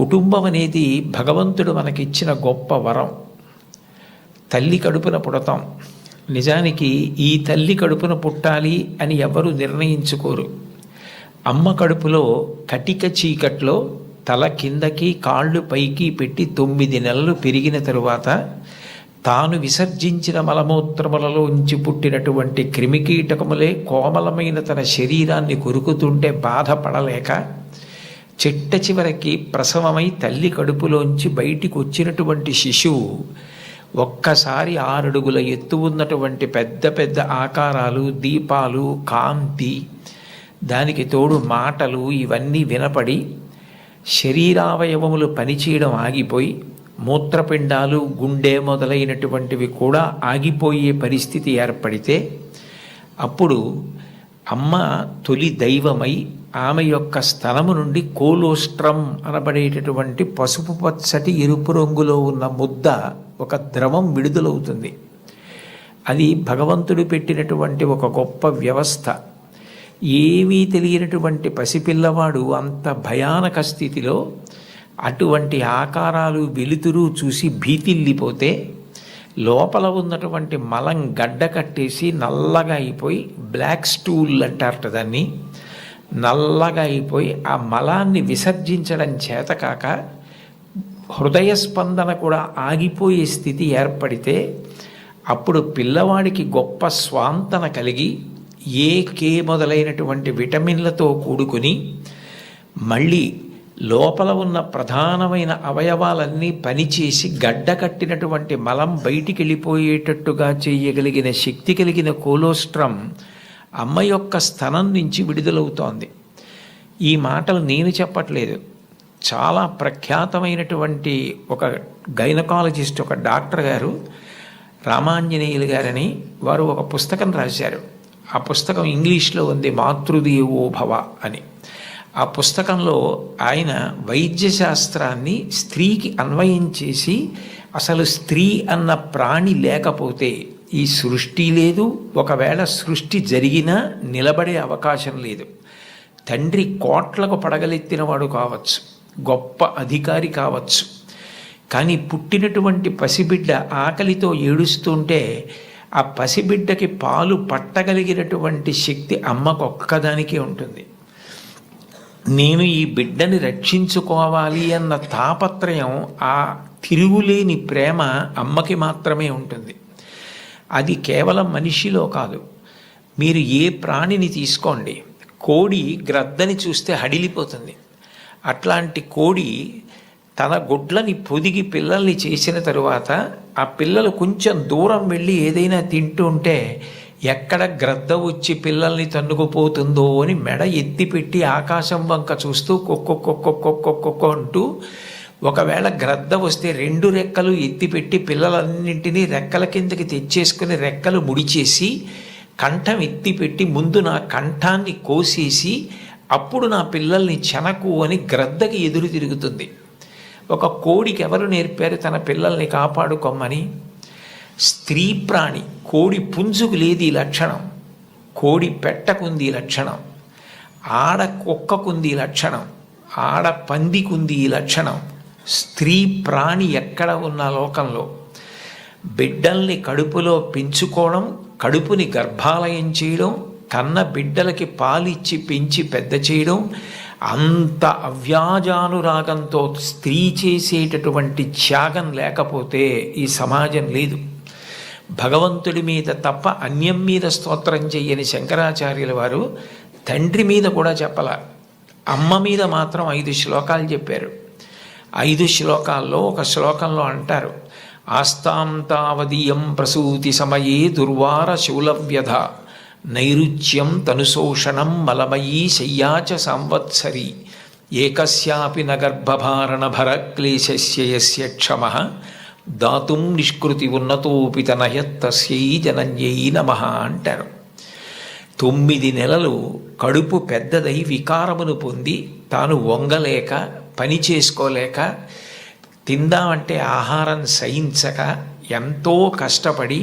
కుటుంబం అనేది భగవంతుడు మనకిచ్చిన గొప్ప వరం. తల్లి కడుపున పుడతాం. నిజానికి ఈ తల్లి కడుపున పుట్టాలి అని ఎవరు నిర్ణయించుకోరు. అమ్మ కడుపులో కటిక చీకట్లో తల కిందకి కాళ్ళు పైకి పెట్టి తొమ్మిది నెలలు పెరిగిన తరువాత తాను విసర్జించిన మలమూత్రములలో ఉంచి పుట్టినటువంటి క్రిమికీటకములే కోమలమైన తన శరీరాన్ని కొరుకుతుంటే బాధపడలేక చిట్ట చివరికి ప్రసవమై తల్లి కడుపులోంచి బయటికి వచ్చినటువంటి శిశువు ఒక్కసారి ఆరడుగుల ఎత్తు ఉన్నటువంటి పెద్ద పెద్ద ఆకారాలు దీపాలు కాంతి దానికి తోడు మాటలు ఇవన్నీ వినపడి శరీరావయవములు పనిచేయడం ఆగిపోయి మూత్రపిండాలు గుండె మొదలైనటువంటివి కూడా ఆగిపోయే పరిస్థితి ఏర్పడితే అప్పుడు అమ్మ తొలి దైవమై ఆమె యొక్క స్థలము నుండి కోలోస్ట్రం అనబడేటటువంటి పసుపు పచ్చటి ఎరుపు రంగులో ఉన్న ముద్ద ఒక ద్రవం విడుదలవుతుంది. అది భగవంతుడు పెట్టినటువంటి ఒక గొప్ప వ్యవస్థ. ఏమీ తెలియనటువంటి పసిపిల్లవాడు అంత భయానక స్థితిలో అటువంటి ఆకారాలు వెలుతురు చూసి భీతిల్లిపోతే లోపల ఉన్నటువంటి మలం గడ్డ కట్టేసి నల్లగా అయిపోయి బ్లాక్ స్టూల్ అంటారట దాన్ని. నల్లగా అయిపోయి ఆ మలాన్ని విసర్జించడం చేతకాక హృదయ స్పందన కూడా ఆగిపోయే స్థితి ఏర్పడితే అప్పుడు పిల్లవాడికి గొప్ప స్వాంతన కలిగి ఏ కే మొదలైనటువంటి విటమిన్లతో కూడుకుని మళ్ళీ లోపల ఉన్న ప్రధానమైన అవయవాలన్నీ పనిచేసి గడ్డ కట్టినటువంటి మలం బయటికి వెళ్ళిపోయేటట్టుగా చేయగలిగిన శక్తి కలిగిన కోలోస్ట్రం అమ్మ యొక్క స్థనం నుంచి విడుదలవుతోంది. ఈ మాటలు నేను చెప్పట్లేదు. చాలా ప్రఖ్యాతమైనటువంటి ఒక గైనకాలజిస్ట్ ఒక డాక్టర్ గారు రామాంజనేయులు గారని వారు ఒక పుస్తకం రాశారు. ఆ పుస్తకం ఇంగ్లీష్లో ఉంది మాతృదేవోభవ అని. ఆ పుస్తకంలో ఆయన వైద్య శాస్త్రాన్ని స్త్రీకి అన్వయం చేసి అసలు స్త్రీ అన్న ప్రాణి లేకపోతే ఈ సృష్టి లేదు. ఒకవేళ సృష్టి జరిగినా నిలబడే అవకాశం లేదు. తండ్రి కోట్లకు పడగలెత్తినవాడు కావచ్చు. గొప్ప అధికారి కావచ్చు. కానీ పుట్టినటువంటి పసిబిడ్డ ఆకలితో ఏడుస్తుంటే ఆ పసిబిడ్డకి పాలు పట్టగలిగినటువంటి శక్తి అమ్మకు ఒక్కదానికే ఉంటుంది. నేను ఈ బిడ్డని రక్షించుకోవాలి అన్న తాపత్రయం ఆ తిరుగులేని ప్రేమ అమ్మకి మాత్రమే ఉంటుంది. అది కేవలం మనిషిలో కాదు. మీరు ఏ ప్రాణిని తీసుకోండి కోడి గ్రద్దని చూస్తే హడిలిపోతుంది. అట్లాంటి కోడి తన గుడ్లని పొదిగి పిల్లల్ని చేసిన తరువాత ఆ పిల్లలు కొంచెం దూరం వెళ్ళి ఏదైనా తింటూ ఉంటే ఎక్కడ గ్రద్ద వచ్చి పిల్లల్ని తన్నుకుపోతుందో అని మెడ ఎత్తిపెట్టి ఆకాశం వంక చూస్తూ కొక్కొక్కొక్కొక్కొక్కొక్కొ అంటూ ఒకవేళ గ్రద్ద వస్తే రెండు రెక్కలు ఎత్తిపెట్టి పిల్లలన్నింటినీ రెక్కల కిందకి తెచ్చేసుకుని రెక్కలు ముడిచేసి కంఠం ఎత్తిపెట్టి ముందు నా కంఠాన్ని కోసేసి అప్పుడు నా పిల్లల్ని చెనకు అని గ్రద్దకి ఎదురు తిరుగుతుంది. ఒక కోడికి ఎవరు నేర్పారు తన పిల్లల్ని కాపాడుకోమని? స్త్రీ ప్రాణి కోడి పుంజుకు లేదు ఈ లక్షణం. కోడి పెట్టకుంది ఈ లక్షణం. ఆడ కుక్కకుంది ఈ లక్షణం. ఆడ పందికుంది ఈ లక్షణం. స్త్రీ ప్రాణి ఎక్కడ ఉన్న లోకంలో బిడ్డల్ని కడుపులో పెంచుకోవడం కడుపుని గర్భాలయం చేయడం కన్న బిడ్డలకి పాలిచ్చి పెంచి పెద్ద చేయడం అంత అవ్యాజానురాగంతో స్త్రీ చేసేటటువంటి త్యాగం లేకపోతే ఈ సమాజం లేదు. భగవంతుడి మీద తప్ప అన్యం మీద స్తోత్రం చెయ్యని శంకరాచార్యుల వారు తండ్రి మీద కూడా చెప్పల. అమ్మ మీద మాత్రం ఐదు శ్లోకాలు చెప్పారు. ఐదు శ్లోకాల్లో ఒక శ్లోకంలో అంటారు ఆస్తాంతావదీయం ప్రసూతి సమయే దుర్వార శూలవ్యధ నైరుచ్యం తనుశోషణం మలమయీ శయ్యాచ సంవత్సరి ఏకస్యాపి నగర్భభారణ భరక్లేశస్య క్షమ దాతుం నిష్కృతి ఉన్నతోపి తనయత్తస్యై జనన్యై నమ అంటారు. తొమ్మిది నెలలు కడుపు పెద్దదై వికారమును పొంది తాను వంగలేక పని చేసుకోలేక తిందామంటే ఆహారం సహించక ఎంతో కష్టపడి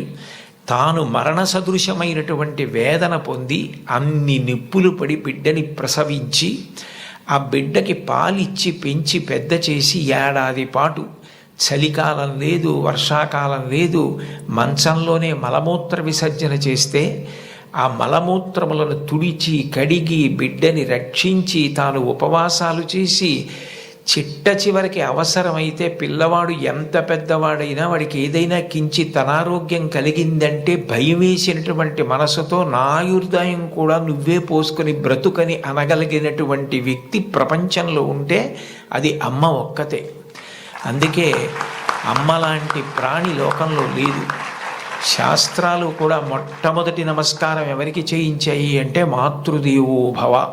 తాను మరణ సదృశమైనటువంటి వేదన పొంది అన్ని నిప్పులు పడి బిడ్డని ప్రసవించి ఆ బిడ్డకి పాలిచ్చి పెంచి పెద్ద చేసి ఏడాది పాటు చలికాలం లేదు వర్షాకాలం లేదు మంచంలోనే మలమూత్ర విసర్జన చేస్తే ఆ మలమూత్రములను తుడిచి కడిగి బిడ్డని రక్షించి తాను ఉపవాసాలు చేసి చిట్ట చివరికి అవసరమైతే పిల్లవాడు ఎంత పెద్దవాడైనా వాడికి ఏదైనా కించిత్ అనారోగ్యం కలిగిందంటే భయం వేసినటువంటి మనసుతో నాయుర్దాయం కూడా నువ్వే పోసుకొని బ్రతుకని అనగలిగినటువంటి వ్యక్తి ప్రపంచంలో ఉంటే అది అమ్మ ఒక్కతే. అందుకే అమ్మ లాంటి ప్రాణి లోకంలో లేదు. శాస్త్రాలు కూడా మొట్టమొదటి నమస్కారం ఎవరికి చేయించాయి అంటే మాతృదేవో భవ.